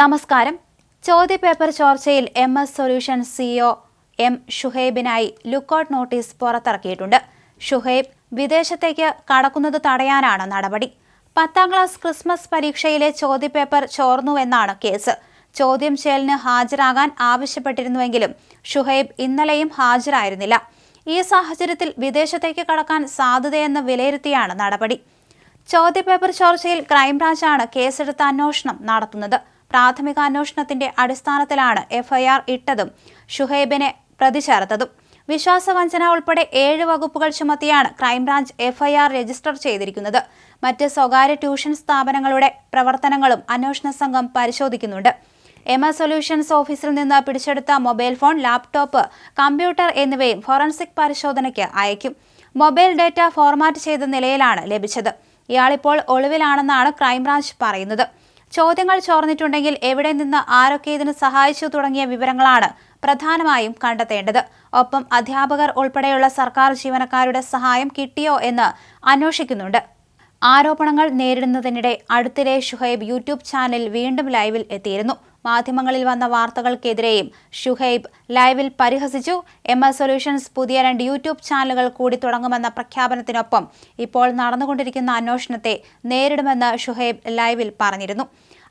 നമസ്കാരം. ചോദ്യപേപ്പർ ചോർച്ചയിൽ M S solution CEO M ഷുഹൈബിനായി lookout notice പുറത്തിറക്കിയിട്ടുണ്ട്. ഷുഹൈബ് വിദേശത്തേക്ക് കടക്കുന്നത് തടയാനാണ് നടപടി. പത്താം ക്ലാസ് ക്രിസ്മസ് പരീക്ഷയിലെ ചോദ്യപേപ്പർ ചോർന്നുവെന്നാണ് കേസ്. ചോദ്യം ചെയ്യലിന് ഹാജരാകാൻ ആവശ്യപ്പെട്ടിരുന്നുവെങ്കിലും ഷുഹൈബ് ഇന്നലെയും ഹാജരായിരുന്നില്ല. ഈ സാഹചര്യത്തിൽ വിദേശത്തേക്ക് കടക്കാൻ സാധ്യതയെന്ന് വിലയിരുത്തിയാണ് നടപടി. ചോദ്യപേപ്പർ ചോർച്ചയിൽ ക്രൈംബ്രാഞ്ചാണ് കേസെടുത്ത അന്വേഷണം നടത്തുന്നത്. പ്രാഥമിക അന്വേഷണത്തിന്റെ അടിസ്ഥാനത്തിലാണ് എഫ്ഐആർ ഇട്ടതും ഷുഹൈബിനെ പ്രതി ചേർത്തതും വിശ്വാസവഞ്ചന ഉൾപ്പെടെ ഏഴ് വകുപ്പുകൾ ചുമത്തിയാണ് ക്രൈംബ്രാഞ്ച് എഫ്ഐആർ രജിസ്റ്റർ ചെയ്തിരിക്കുന്നത്. മറ്റ് സ്വകാര്യ ട്യൂഷൻ സ്ഥാപനങ്ങളുടെ പ്രവർത്തനങ്ങളും അന്വേഷണ സംഘം പരിശോധിക്കുന്നുണ്ട്. എമ സൊല്യൂഷൻസ് ഓഫീസിൽ നിന്ന് പിടിച്ചെടുത്ത മൊബൈൽ ഫോൺ ലാപ്ടോപ്പ് കമ്പ്യൂട്ടർ എന്നിവയും ഫോറൻസിക് പരിശോധനയ്ക്ക് അയക്കും. മൊബൈൽ ഡാറ്റ ഫോർമാറ്റ് ചെയ്ത നിലയിലാണ് ലഭിച്ചത്. ഇയാളിപ്പോൾ ഒളിവിലാണെന്നാണ് ക്രൈംബ്രാഞ്ച് പറയുന്നത്. ചോദ്യങ്ങൾ ചോർന്നിട്ടുണ്ടെങ്കിൽ എവിടെ നിന്ന് ആരൊക്കെ ഇതിന് സഹായിച്ചു തുടങ്ങിയ വിവരങ്ങളാണ് പ്രധാനമായും കണ്ടെത്തേണ്ടത്. ഒപ്പം അധ്യാപകർ ഉൾപ്പെടെയുള്ള സർക്കാർ ജീവനക്കാരുടെ സഹായം കിട്ടിയോ എന്ന് അന്വേഷിക്കുന്നുണ്ട്. ആരോപണങ്ങൾ നേരിടുന്നതിനിടെ അടുത്തിടെ ഷുഹൈബ് യൂട്യൂബ് ചാനൽ വീണ്ടും ലൈവിൽ എത്തിയിരുന്നു. മാധ്യമങ്ങളിൽ വന്ന വാർത്തകൾക്കെതിരെയും ഷുഹൈബ് ലൈവിൽ പരിഹസിച്ചു. എം എസ് സൊല്യൂഷൻസ് പുതിയ രണ്ട് യൂട്യൂബ് ചാനലുകൾ കൂടി തുടങ്ങുമെന്ന പ്രഖ്യാപനത്തിനൊപ്പം ഇപ്പോൾ നടന്നുകൊണ്ടിരിക്കുന്ന അന്വേഷണത്തെ നേരിടുമെന്ന് ഷുഹൈബ് ലൈവിൽ പറഞ്ഞിരുന്നു.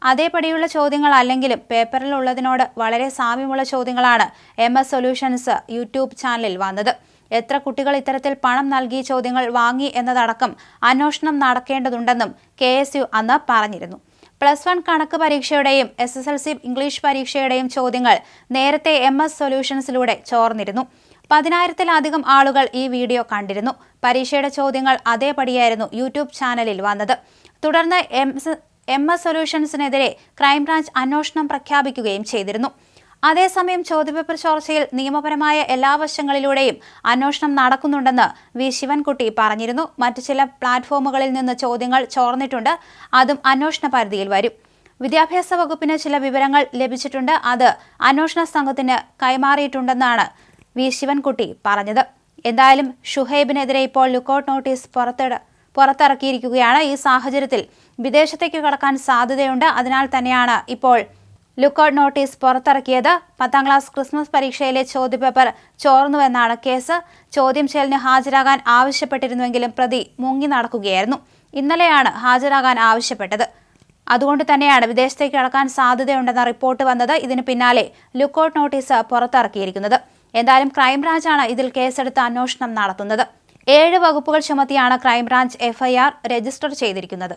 അതേപടിയുള്ള ചോദ്യങ്ങൾ അല്ലെങ്കിലും പേപ്പറിലുള്ളതിനോട് വളരെ സാമ്യമുള്ള ചോദ്യങ്ങളാണ് എം എസ് സൊല്യൂഷൻസ് യൂട്യൂബ് ചാനലിൽ വന്നത്. എത്ര കുട്ടികൾ ഇത്തരത്തിൽ പണം നൽകി ചോദ്യങ്ങൾ വാങ്ങി എന്നതടക്കം അന്വേഷണം നടക്കേണ്ടതുണ്ടെന്നും കെ അന്ന് പറഞ്ഞിരുന്നു. പ്ലസ് വൺ കണക്ക് പരീക്ഷയുടെയും S S L C English പരീക്ഷയുടെയും ചോദ്യങ്ങൾ നേരത്തെ എം എസ് സൊല്യൂഷൻസിലൂടെ ചോർന്നിരുന്നു. പതിനായിരത്തിലധികം ആളുകൾ ഈ വീഡിയോ കണ്ടിരുന്നു. പരീക്ഷയുടെ ചോദ്യങ്ങൾ അതേപടിയായിരുന്നു യൂട്യൂബ് ചാനലിൽ വന്നത്. തുടർന്ന് എം എം എസ് സൊല്യൂഷൻസിനെതിരെ ക്രൈംബ്രാഞ്ച് അന്വേഷണം പ്രഖ്യാപിക്കുകയും ചെയ്തിരുന്നു. അതേസമയം ചോദ്യപേപ്പർ ചോർച്ചയിൽ നിയമപരമായ എല്ലാ വശങ്ങളിലൂടെയും അന്വേഷണം നടക്കുന്നുണ്ടെന്ന് വി. ശിവൻകുട്ടി പറഞ്ഞിരുന്നു. മറ്റു ചില പ്ലാറ്റ്ഫോമുകളിൽ നിന്ന് ചോദ്യങ്ങൾ ചോർന്നിട്ടുണ്ട്. അതും അന്വേഷണ പരിധിയിൽ വരും. വിദ്യാഭ്യാസ വകുപ്പിന് ചില വിവരങ്ങൾ ലഭിച്ചിട്ടുണ്ട്. അത് അന്വേഷണ സംഘത്തിന് കൈമാറിയിട്ടുണ്ടെന്നാണ് വി. ശിവൻകുട്ടി പറഞ്ഞത്. എന്തായാലും ഷുഹൈബിനെതിരെ ഇപ്പോൾ ലുക്കൌട്ട് നോട്ടീസ് പുറത്തിട പുറത്തിറക്കിയിരിക്കുകയാണ്. ഈ സാഹചര്യത്തിൽ വിദേശത്തേക്ക് കടക്കാൻ സാധ്യതയുണ്ട്. അതിനാൽ തന്നെയാണ് ഇപ്പോൾ ലുക്കൌട്ട് നോട്ടീസ് പുറത്തിറക്കിയത് പത്താം ക്ലാസ് ക്രിസ്മസ് പരീക്ഷയിലെ ചോദ്യപേപ്പർ ചോർന്നുവെന്നാണ് കേസ്. ചോദ്യം ചെയ്യലിന് ഹാജരാകാൻ ആവശ്യപ്പെട്ടിരുന്നുവെങ്കിലും പ്രതി മുങ്ങി നടക്കുകയായിരുന്നു. ഇന്നലെയാണ് ഹാജരാകാൻ ആവശ്യപ്പെട്ടത്. അതുകൊണ്ട് തന്നെയാണ് വിദേശത്തേക്ക് കടക്കാൻ സാധ്യതയുണ്ടെന്ന റിപ്പോർട്ട് വന്നത് ഇതിന് പിന്നാലെ ലുക്കൌട്ട് നോട്ടീസ് പുറത്തിറക്കിയിരിക്കുന്നത്. എന്തായാലും ക്രൈംബ്രാഞ്ചാണ് ഇതിൽ കേസെടുത്ത് അന്വേഷണം നടത്തുന്നത്. ഏഴ് വകുപ്പുകൾ ചുമത്തിയാണ് ക്രൈംബ്രാഞ്ച് എഫ്ഐആർ രജിസ്റ്റർ ചെയ്തിരിക്കുന്നത്.